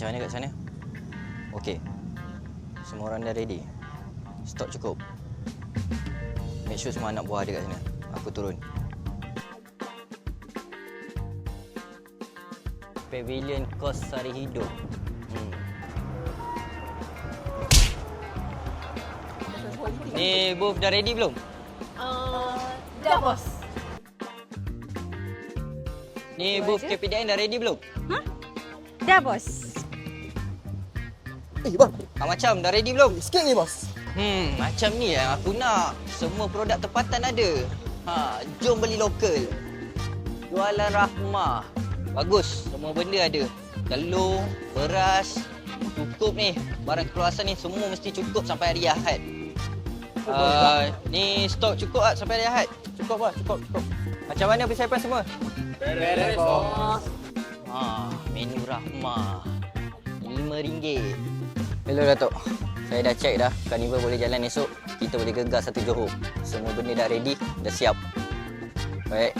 kat sana? Okey. Semua orang dah ready. Stok cukup. Make sure semua anak buah ada kat sana. Aku turun. Pavilion kos sari hidup. Hmm. Ni booth dah ready belum? Uh, dah bos. Ni booth KPDN dah ready belum? Dah bos. Eh, bang. Ah, macam dah ready belum? Sikit ni, bos. Hmm, macam ni yang aku nak. Semua produk tempatan ada. Ha, jom beli lokal. Jualan Rahmah. Bagus, semua benda ada. Telur, beras, cukup ni. Barang keperluasan ni semua mesti cukup sampai hari Ahad. Uh, ni stok cukup tak sampai hari Ahad? Cukup, bos. Cukup, cukup. Macam mana persiapan semua? Beres, bos. Ha, menu Rahmah. RM5. Hello Datuk. Saya dah check dah. Carnival boleh jalan esok. Kita boleh gegar satu Johor. Semua benda dah ready, dah siap. Baik.